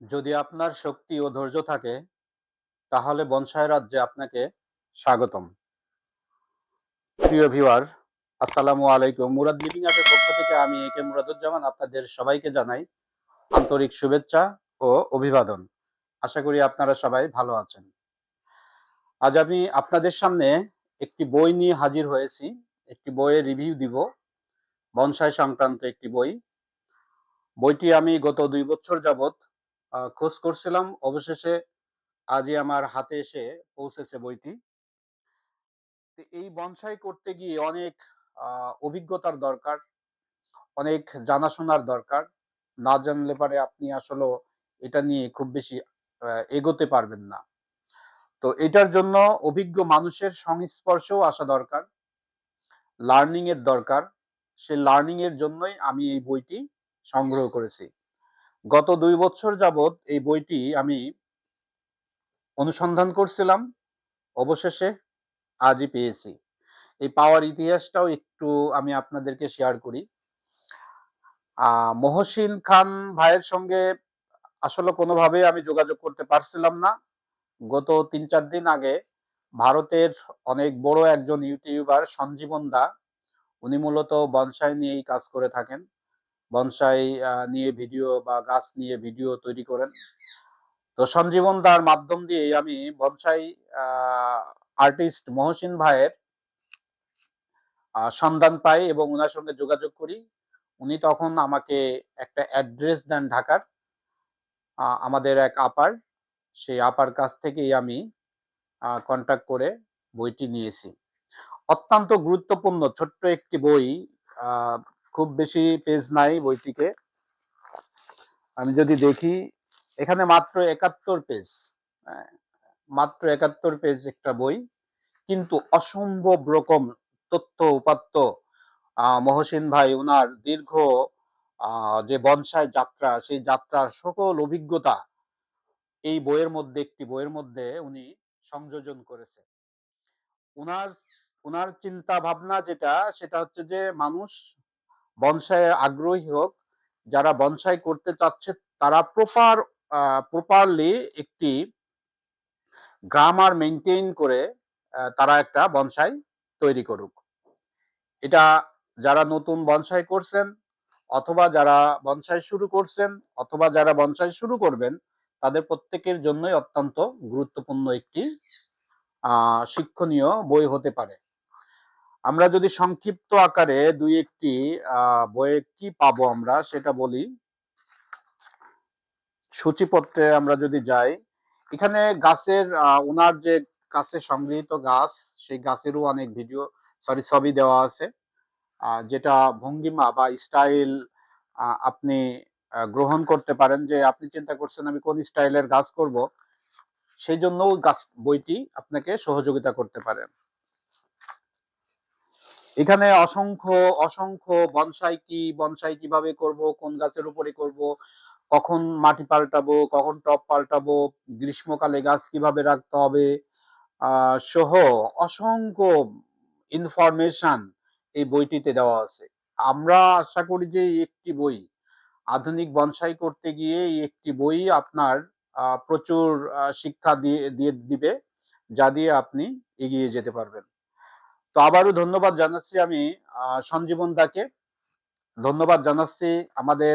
যদি আপনার শক্তি ও ধৈর্য থাকে, তাহলে বনসাই রাজ্যে আপনাকে স্বাগতম। প্রিয় ভিউয়ার, আসসালামু আলাইকুম। মুরাদ লিভিং আর্টের পক্ষ থেকে আমি এ কে মুরাদুজ্জামান আপনাদের সবাইকে জানাই আন্তরিক শুভেচ্ছা ও অভিবাদন। আশা করি আপনারা সবাই ভালো আছেন। আজ আমি আপনাদের সামনে একটি বই নিয়ে হাজির হয়েছি। একটি বইয়ের রিভিউ দিব। বনসাই সংক্রান্ত একটি বই। বইটি আমি গত দুই বছর যাবত খোঁজ করছিলাম। অবশেষে আজই আমার হাতে এসে পৌঁছেছে বইটি। এই বনসাই করতে গিয়ে অনেক অভিজ্ঞতার দরকার, অনেক জানাশোনার দরকার। না জানলে পারে আপনি আসলে এটা নিয়ে খুব বেশি এগোতে পারবেন না। তো এটার জন্য অভিজ্ঞ মানুষের সংস্পর্শেও আসা দরকার লার্নিং এর দরকার। সে লার্নিং এর জন্যই আমি এই বইটি সংগ্রহ করেছি। গত দুই বছর যাবত এই বইটি আমি অনুসন্ধান করছিলাম। অবশেষে আজই পেয়েছি। এই পাওয়ার ইতিহাসটাও একটু আমি আপনাদেরকে শেয়ার করি। মহসিন খান ভাইয়ের সঙ্গে আসলে কোনোভাবে আমি যোগাযোগ করতে পারছিলাম না। গত তিন চার দিন আগে ভারতের অনেক বড় একজন ইউটিউবার সঞ্জীবন দা, উনি মূলত বনসাই নিয়েই কাজ করে থাকেন। বনসাই নিয়ে ভিডিও বা গাছ নিয়ে ভিডিও তৈরি করেন। তো সঞ্জীবন দার মাধ্যম দিয়ে আমি বনসাই আর্টিস্ট মহসিন ভাইয়ের সন্ধান পাই এবং ওনার সঙ্গে যোগাযোগ করি। উনি তখন আমাকে একটা অ্যাড্রেস দেন ঢাকার আমাদের এক আপার। সেই আপার কাছ থেকেই আমি কন্ট্যাক্ট করে বইটি নিয়েছি। অত্যন্ত গুরুত্বপূর্ণ ছোট্ট একটি বই খুব বেশি পেজ নাই বইটিকে। আমি যদি দেখি, এখানে মাত্র একাত্তর পেজ মাত্র একাত্তর পেজ একটা বই। কিন্তু অসম্ভব রকম তথ্য উপাত্ত মহসিন ভাই ওনার দীর্ঘ যে বনসাই যাত্রা, সেই যাত্রার সকল অভিজ্ঞতা এই বইয়ের মধ্যে, একটি বইয়ের মধ্যে উনি সংযোজন করেছে উনার উনার চিন্তা ভাবনা যেটা, সেটা হচ্ছে যে মানুষ বনসাই আগ্রহী হোক, যারা বনসাই করতে চাচ্ছে, তারা প্রপার প্রপারলি একটি গ্রামার মেনটেন করে তারা একটা বনসাই তৈরি করুক। এটা যারা নতুন বনসাই করছেন, অথবা যারা বনসাই শুরু করছেন, অথবা যারা বনসাই শুরু করবেন, তাদের প্রত্যেকের জন্যই অত্যন্ত গুরুত্বপূর্ণ একটি শিক্ষণীয় বই হতে পারে। আমরা যদি সংক্ষিপ্ত আকারে দুই একটি বইয়ে কি পাবো আমরা সেটা বলি। সূচিপত্রে আমরা যদি যাই, এখানে গাছের ওনার যে গাছে সংগৃহীত গাছ, সেই গাছেরও অনেক ভিডিও, সরি, ছবি দেওয়া আছে। যেটা ভঙ্গিমা বা স্টাইল আপনি গ্রহণ করতে পারেন যে আপনি চিন্তা করছেন আমি কোন স্টাইলের গাছ করব, সেই জন্য গাছ, বইটি আপনাকে সহযোগিতা করতে পারে। এখানে অসংখ্য অসংখ্য বনসাই কি, বনসাই কীভাবে করব, কোন গাছের উপরে করব, কখন মাটি পাল্টাবো, কখন টব পাল্টাবো, গ্রীষ্মকালে গাছ কীভাবে রাখতে হবে সহ অসংখ্য ইনফরমেশন এই বইটিতে দেওয়া আছে। আমরা আশা করি যে একটি বই, আধুনিক বনসাই করতে গিয়ে একটি বই আপনার প্রচুর শিক্ষা দিয়ে দিয়ে দিবে, যা দিয়ে আপনি এগিয়ে যেতে পারবেন। তো আবারও ধন্যবাদ জানাচ্ছি আমি সঞ্জীবন দাকে। ধন্যবাদ জানাচ্ছি আমাদের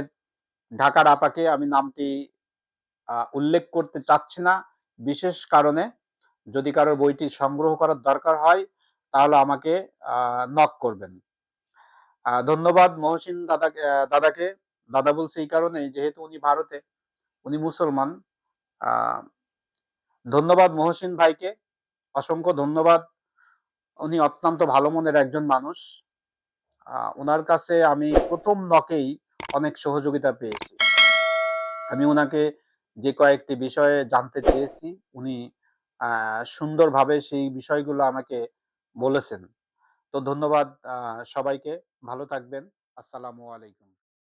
ঢাকার আপাকে। আমি নামটি উল্লেখ করতে চাচ্ছি না, বিশেষ কারণে। যদি কারোর বইটি সংগ্রহ করার দরকার হয়, তাহলে আমাকে নক করবেন। ধন্যবাদ মহসিন দাদাকে দাদাকে। দাদা বলছে এই কারণেই, যেহেতু উনি ভারতে, উনি মুসলমান। ধন্যবাদ মহসিন ভাইকে। অসংখ্য ধন্যবাদ। উনি অত্যন্ত ভালো মনের একজন মানুষ। ওনার কাছে আমি প্রথম নকেই অনেক সহযোগিতা পেয়েছি। আমি ওনাকে যে কয়েকটি বিষয়ে জানতে চেয়েছি, উনি সুন্দরভাবে সেই বিষয়গুলো আমাকে বলেছেন। তো ধন্যবাদ সবাইকে। ভালো থাকবেন। আসসালামু আলাইকুম।